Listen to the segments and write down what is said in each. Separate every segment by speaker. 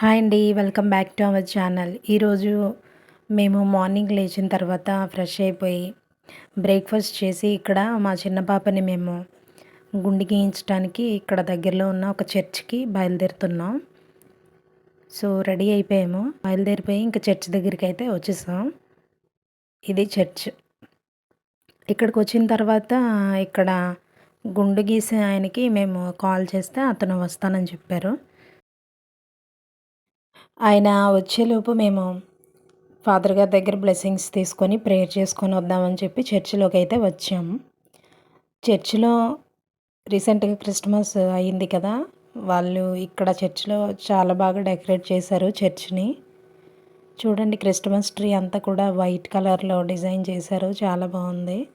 Speaker 1: Hi అండి welcome back to our channel. ఈరోజు మేము మార్నింగ్ లేచిన తర్వాత ఫ్రెష్ అయిపోయి బ్రేక్ఫాస్ట్ చేసి ఇక్కడ మా చిన్న పాపని మేము గుండు గీయించడానికి ఇక్కడ దగ్గరలో ఉన్న ఒక చర్చ్కి బయలుదేరుతున్నాం. సో రెడీ అయిపోయాము. బయలుదేరిపోయి ఇంకా చర్చ్ దగ్గరికి అయితే వచ్చేసాం. ఇది చర్చ్. ఇక్కడికి వచ్చిన తర్వాత ఇక్కడ గుండు గీసే ఆయనకి మేము కాల్ చేస్తే అతను వస్తానని చెప్పారు. ఆయన వచ్చేలోపు మేము ఫాదర్ గారి దగ్గర బ్లెస్సింగ్స్ తీసుకొని ప్రేయర్ చేసుకొని వద్దామని చెప్పి చర్చిలోకి అయితే వచ్చాము. చర్చిలో రీసెంట్గా క్రిస్మస్ అయింది కదా వాళ్ళు ఇక్కడ చర్చిలో చాలా బాగా డెకరేట్ చేశారు చర్చ్ని. చూడండి క్రిస్మస్ ట్రీ అంతా కూడా వైట్ కలర్లో డిజైన్ చేశారు చాలా బాగుంది.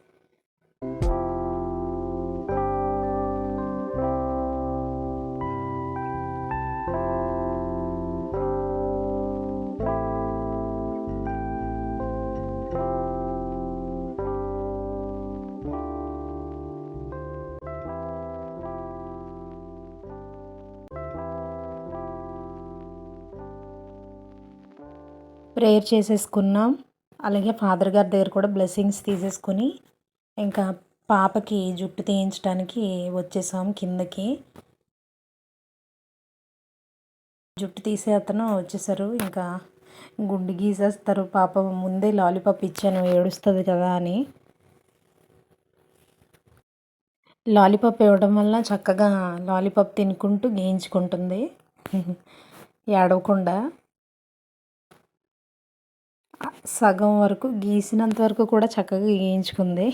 Speaker 1: ప్రేయర్ చేసేసుకున్నాం. అలాగే ఫాదర్ గారి దగ్గర కూడా బ్లెస్సింగ్స్ తీసేసుకొని ఇంకా పాపకి జుట్టు తీయించడానికి వచ్చేసాం కిందకి. జుట్టు తీసే అతను వచ్చేసారు. ఇంకా గుండు గీసేస్తారు. పాప ముందే లాలీపాప్ ఇచ్చాను ఏడుస్తుంది కదా అని. లాలీపాప్ ఇవ్వడం వల్ల చక్కగా లాలీపాప్ తినుకుంటూ గీయించుకుంటుంది. ఏడవకుండా. సగం వరకు గీసినంత వరకు కూడా చక్కగా గీయించుకుంది.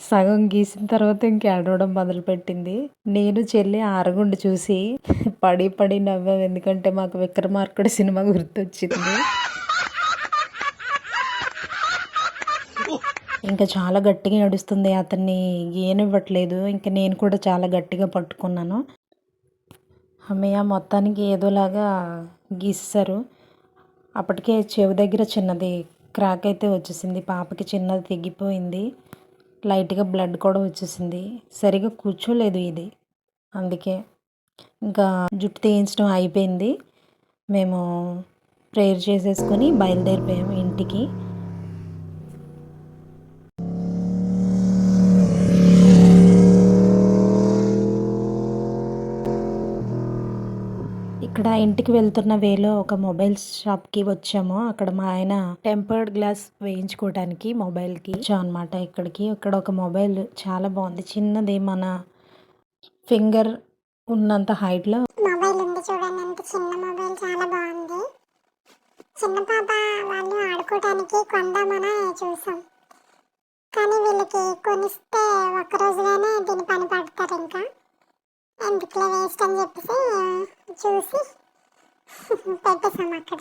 Speaker 1: సగం గీసిన తర్వాత ఇంక ఏడవడం మొదలుపెట్టింది. నేను చెల్లి ఆరగుండు చూసి పడి పడి నవ్వాం. ఎందుకంటే మాకు విక్రమార్కుడు సినిమా గుర్తొచ్చింది. ఇంకా చాలా గట్టిగా నడుస్తుంది అతన్ని గీయనివ్వట్లేదు. ఇంకా నేను కూడా చాలా గట్టిగా పట్టుకున్నాను. అమ్మయ్య మొత్తానికి ఏదోలాగా గీసేశారు. అప్పటికే చెవి దగ్గర చిన్నది క్రాక్ అయితే వచ్చేసింది. పాపకి చిన్నది తెగిపోయింది. లైట్గా బ్లడ్ కూడా వచ్చేసింది. సరిగా కూర్చోలేదు ఇది. అందుకే ఇంకా జుట్టు తీయించడం అయిపోయింది. మేము ప్రేయర్ చేసేసుకొని బయలుదేరిపోయాము ఇంటికి. ఇక్కడ ఇంటికి వెళ్తున్న వేలో ఒక మొబైల్ షాప్కి వచ్చాము. అక్కడ మా ఆయన టెంపర్డ్ గ్లాస్ వేయించుకోవడానికి మొబైల్కి వచ్చాం అనమాట ఇక్కడికి. ఇక్కడ ఒక మొబైల్ చాలా బాగుంది. చిన్నది మన ఫింగర్ ఉన్నంత హైట్లో
Speaker 2: మొబైల్ ఉంది చూడండి ఎంత చిన్న మొబైల్ చాలా బాగుంది. చిన్న పాప వాళ్ళు ఆడుకోవడానికి కొందామని చూసాం. కానీ వీళ్ళకి కొనిస్తే ఒక్క రోజులోనే దీని పని పడతారు ఇంకా. ఎందుకులే వేస్ట్ అని చెప్పేసి చూసి పెట్టేసాం అక్కడ.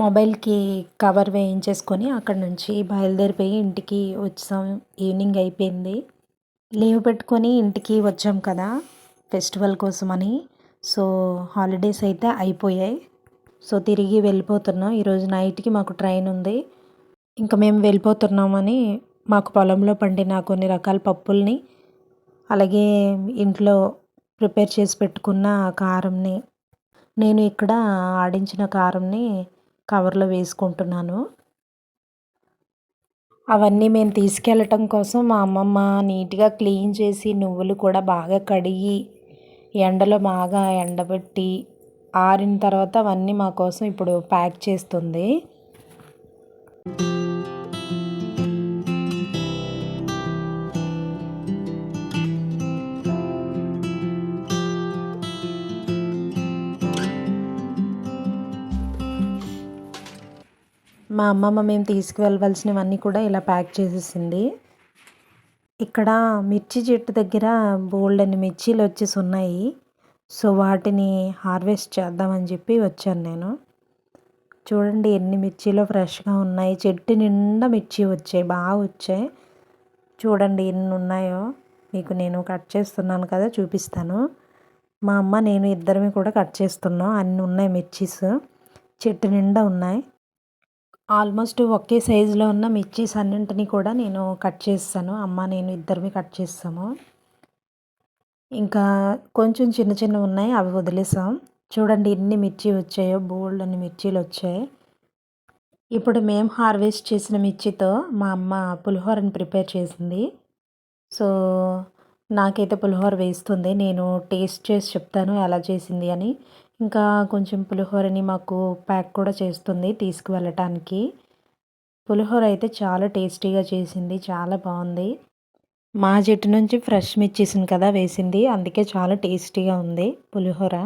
Speaker 1: మొబైల్కి కవర్ వేయించేసుకొని అక్కడ నుంచి బయలుదేరిపోయి ఇంటికి వచ్చాం. ఈవినింగ్ అయిపోయింది. లీవ్ పెట్టుకొని ఇంటికి వచ్చాం కదా ఫెస్టివల్ కోసమని. సో హాలిడేస్ అయితే అయిపోయాయి. సో తిరిగి వెళ్ళిపోతున్నాం. ఈరోజు నైట్కి మాకు ట్రైన్ ఉంది. ఇంకా మేము వెళ్ళిపోతున్నామని మాకు పొలంలో పండిన కొన్ని రకాల పప్పుల్ని అలాగే ఇంట్లో ప్రిపేర్ చేసి పెట్టుకున్న కారంని నేను ఇక్కడ ఆడించిన కారంని కవర్లో వేసుకుంటున్నాను. అవన్నీ మేము తీసుకెళ్ళటం కోసం మా అమ్మమ్మ నీట్గా క్లీన్ చేసి నువ్వులు కూడా బాగా కడిగి ఎండలో బాగా ఎండబెట్టి ఆరిన తర్వాత అవన్నీ మా కోసం ఇప్పుడు ప్యాక్ చేస్తుంది. మా అమ్మమ్మ మేము తీసుకువెళ్ళవలసినవన్నీ కూడా ఇలా ప్యాక్ చేసేసింది. ఇక్కడ మిర్చి చెట్టు దగ్గర బోల్డ్ అని మిర్చీలు వచ్చేసి ఉన్నాయి. సో వాటిని హార్వెస్ట్ చేద్దామని చెప్పి వచ్చాను నేను. చూడండి ఎన్ని మిర్చీలో ఫ్రెష్గా ఉన్నాయి. చెట్టు నిండా మిర్చి వచ్చాయి బాగా వచ్చాయి. చూడండి ఎన్ని ఉన్నాయో. మీకు నేను కట్ చేస్తున్నాను కదా చూపిస్తాను. మా అమ్మ నేను ఇద్దరమే కూడా కట్ చేస్తున్నాం. అన్నీ ఉన్నాయి మిర్చీస్. చెట్టు నిండా ఉన్నాయి. ఆల్మోస్ట్ ఒకే సైజులో ఉన్న మిర్చీస్ అన్నింటినీ కూడా నేను కట్ చేస్తాను. అమ్మ నేను ఇద్దరివి కట్ చేస్తాము. ఇంకా కొంచెం చిన్న చిన్న ఉన్నాయి అవి వదిలేసాం. చూడండి ఎన్ని మిర్చి వచ్చాయో బోల్డ్ అన్ని మిర్చీలు వచ్చాయి. ఇప్పుడు మేము హార్వెస్ట్ చేసిన మిర్చితో మా అమ్మ పులిహోరని ప్రిపేర్ చేసింది. సో నాకైతే పులిహోర వేస్తుంది. నేను టేస్ట్ చేసి చెప్తాను ఎలా చేసింది అని. ఇంకా కొంచెం పులిహోరని మాకు ప్యాక్ కూడా చేస్తుంది తీసుకువెళ్ళటానికి. పులిహోర అయితే చాలా టేస్టీగా చేసింది చాలా బాగుంది. మా చెట్టు నుంచి ఫ్రెష్ మిర్చిసింది కదా వేసింది అందుకే చాలా టేస్టీగా ఉంది పులిహోర.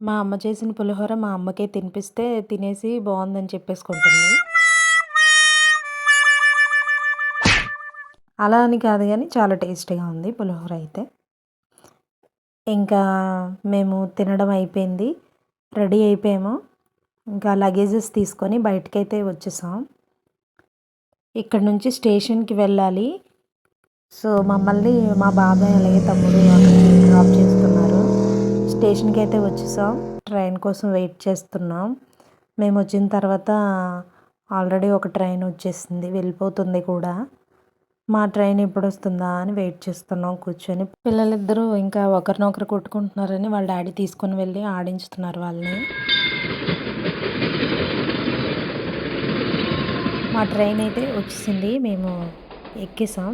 Speaker 1: మా అమ్మ చేసిన పులిహోర మా అమ్మకే తినిపిస్తే తినేసి బాగుందని చెప్పేసుకుంటుంది. అలా అని కాదు కానీ చాలా టేస్టీగా ఉంది పులిహోర అయితే. ఇంకా మేము తినడం అయిపోయింది. రెడీ అయిపోయాము. ఇంకా లగేజెస్ తీసుకొని బయటకైతే వచ్చేసాం. ఇక్కడ నుంచి స్టేషన్కి వెళ్ళాలి. సో మమ్మల్ని మా బాబాయ్ అలాగే తమ్ముడు అక్కడికి డ్రాప్ చేస్తున్నారు. స్టేషన్కి అయితే వచ్చేసాం. ట్రైన్ కోసం వెయిట్ చేస్తున్నాం. మేము వచ్చిన తర్వాత ఆల్రెడీ ఒక ట్రైన్ వచ్చేసింది. వెళ్ళిపోతుంది కూడా. మా ట్రైన్ ఎప్పుడు వస్తుందా అని వెయిట్ చేస్తున్నాం కూర్చొని. పిల్లలిద్దరూ ఇంకా ఒకరినొకరు కొట్టుకుంటున్నారని వాళ్ళ డాడీ తీసుకొని వెళ్ళి ఆడించుతున్నారు వాళ్ళని. మా ట్రైన్ అయితే వచ్చేసింది మేము ఎక్కేసాం.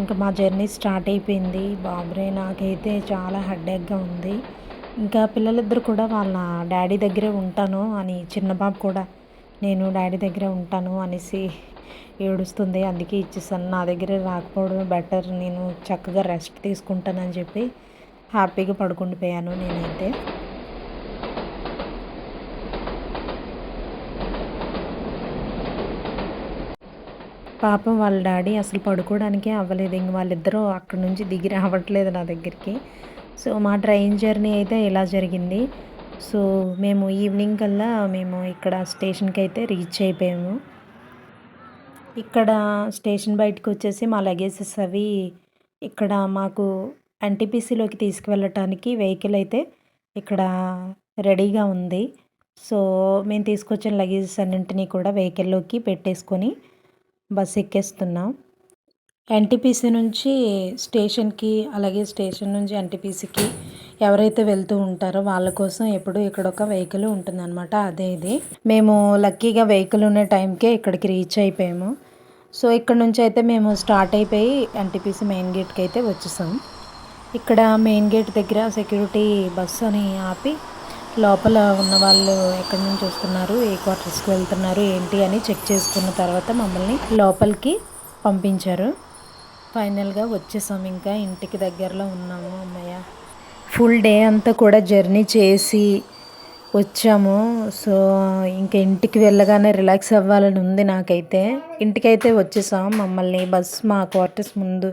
Speaker 1: ఇంకా మా జర్నీ స్టార్ట్ అయిపోయింది. బాబురే నాకైతే చాలా హెడ్ఏక్గా ఉంది. ఇంకా పిల్లలిద్దరు కూడా వాళ్ళ డాడీ దగ్గరే ఉంటాను అని చిన్న బాబు కూడా నేను డాడీ దగ్గరే ఉంటాను అనేసి ఏడుస్తుంది. అందుకే ఇచ్చేసాను. నా దగ్గర రాకపోవడం బెటర్. నేను చక్కగా రెస్ట్ తీసుకుంటానని చెప్పి హ్యాపీగా పడుకుండిపోయాను నేనైతే. పాపం వాళ్ళ డాడీ అసలు పడుకోవడానికే అవ్వలేదు. ఇంక వాళ్ళిద్దరూ అక్కడ నుంచి దిగి రావట్లేదు నా దగ్గరికి. సో మా ట్రైన్ జర్నీ అయితే ఇలా జరిగింది. సో మేము ఈవినింగ్ కల్లా మేము ఇక్కడ స్టేషన్కి అయితే రీచ్ అయిపోయాము. ఇక్కడ స్టేషన్ బయటకు వచ్చేసి మా లగేజెస్ అవి ఇక్కడ మాకు ఎన్టీపీసీలోకి తీసుకువెళ్ళటానికి వెహికల్ అయితే ఇక్కడ రెడీగా ఉంది. సో మేము తీసుకొచ్చిన లగేజెస్ అన్నింటినీ కూడా వెహికల్లోకి పెట్టేసుకొని బస్ ఎక్కేస్తున్నాం. ఎన్టీపీసీ నుంచి స్టేషన్కి అలాగే స్టేషన్ నుంచి ఎన్టీపీసీకి ఎవరైతే వెళ్తూ ఉంటారో వాళ్ళ కోసం ఎప్పుడు ఇక్కడ ఒక వెహికల్ ఉంటుందన్నమాట. అదే ఇది. మేము లక్కీగా వెహికల్ ఉన్న టైంకే ఇక్కడికి రీచ్ అయిపోయాము. సో ఇక్కడ నుంచి అయితే మేము స్టార్ట్ అయిపోయి ఎన్టీపీసీ మెయిన్ గేట్కి అయితే వచ్చేసాం. ఇక్కడ మెయిన్ గేట్ దగ్గర సెక్యూరిటీ బస్సు అని ఆపి లోపల ఉన్న వాళ్ళు ఎక్కడి నుంచి వస్తున్నారు ఏ క్వార్టర్స్కి వెళ్తున్నారు ఏంటి అని చెక్ చేసుకున్న తర్వాత మమ్మల్ని లోపలికి పంపించారు. ఫైనల్గా వచ్చేసాం ఇంకా ఇంటికి దగ్గరలో ఉన్నాము అమ్మయ్య. ఫుల్ డే అంతా కూడా జర్నీ చేసి వచ్చాము. సో ఇంకా ఇంటికి వెళ్ళగానే రిలాక్స్ అవ్వాలని ఉంది నాకైతే. ఇంటికైతే వచ్చేసాం. మమ్మల్ని బస్ మా క్వార్టర్స్ ముందు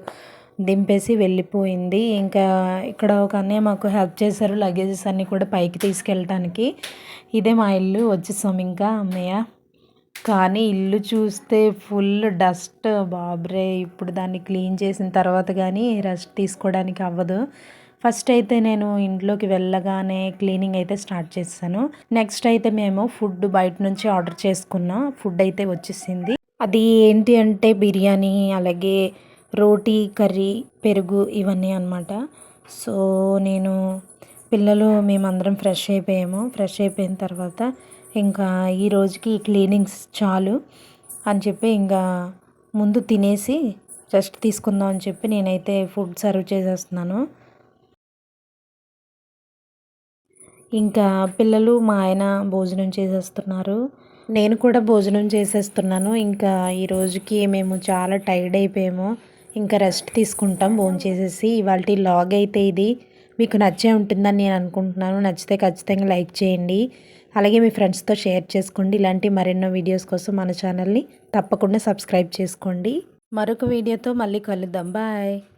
Speaker 1: దింపేసి వెళ్ళిపోయింది. ఇంకా ఇక్కడ ఒక అన్నయ్య మాకు హెల్ప్ చేశారు లగేజెస్ అన్నీ కూడా పైకి తీసుకెళ్ళటానికి. ఇదే మా ఇల్లు వచ్చేసాం ఇంకా అన్నయ్య. కానీ ఇల్లు చూస్తే ఫుల్ డస్ట్ బాబ్రే. ఇప్పుడు దాన్ని క్లీన్ చేసిన తర్వాత కానీ రెస్ట్ తీసుకోవడానికి అవ్వదు. ఫస్ట్ అయితే నేను ఇంట్లోకి వెళ్ళగానే క్లీనింగ్ అయితే స్టార్ట్ చేస్తాను. నెక్స్ట్ అయితే మేము ఫుడ్ బయట నుంచి ఆర్డర్ చేసుకున్నాం ఫుడ్ అయితే వచ్చేసింది. అది ఏంటి అంటే బిర్యానీ అలాగే రోటీ కర్రీ పెరుగు ఇవన్నీ అనమాట సో నేను పిల్లలు మేమందరం ఫ్రెష్ అయిపోయాము. ఫ్రెష్ అయిపోయిన తర్వాత ఇంకా ఈ రోజుకి క్లీనింగ్స్ చాలు అని చెప్పి ఇంకా ముందు తినేసి రెస్ట్ తీసుకుందాం అని చెప్పి నేనైతే ఫుడ్ సర్వ్ చేసేస్తున్నాను. ఇంకా పిల్లలు మా ఆయన భోజనం చేసేస్తున్నారు. నేను కూడా భోజనం చేసేస్తున్నాను. ఇంకా ఈ రోజుకి మేము చాలా టైర్డ్ అయిపోయాము. ఇంకా రెస్ట్ తీసుకుంటాం భోజనం చేసేసి. ఇవాళ లాగ్ అయితే ఇది. మీకు నచ్చే ఉంటుందని నేను అనుకుంటున్నాను. నచ్చితే ఖచ్చితంగా లైక్ చేయండి. అలాగే మీ ఫ్రెండ్స్తో షేర్ చేసుకోండి. ఇలాంటి మరెన్నో వీడియోస్ కోసం మన ఛానల్ని తప్పకుండా సబ్స్క్రైబ్ చేసుకోండి. మరొక వీడియోతో మళ్ళీ కలుద్దాం. బాయ్.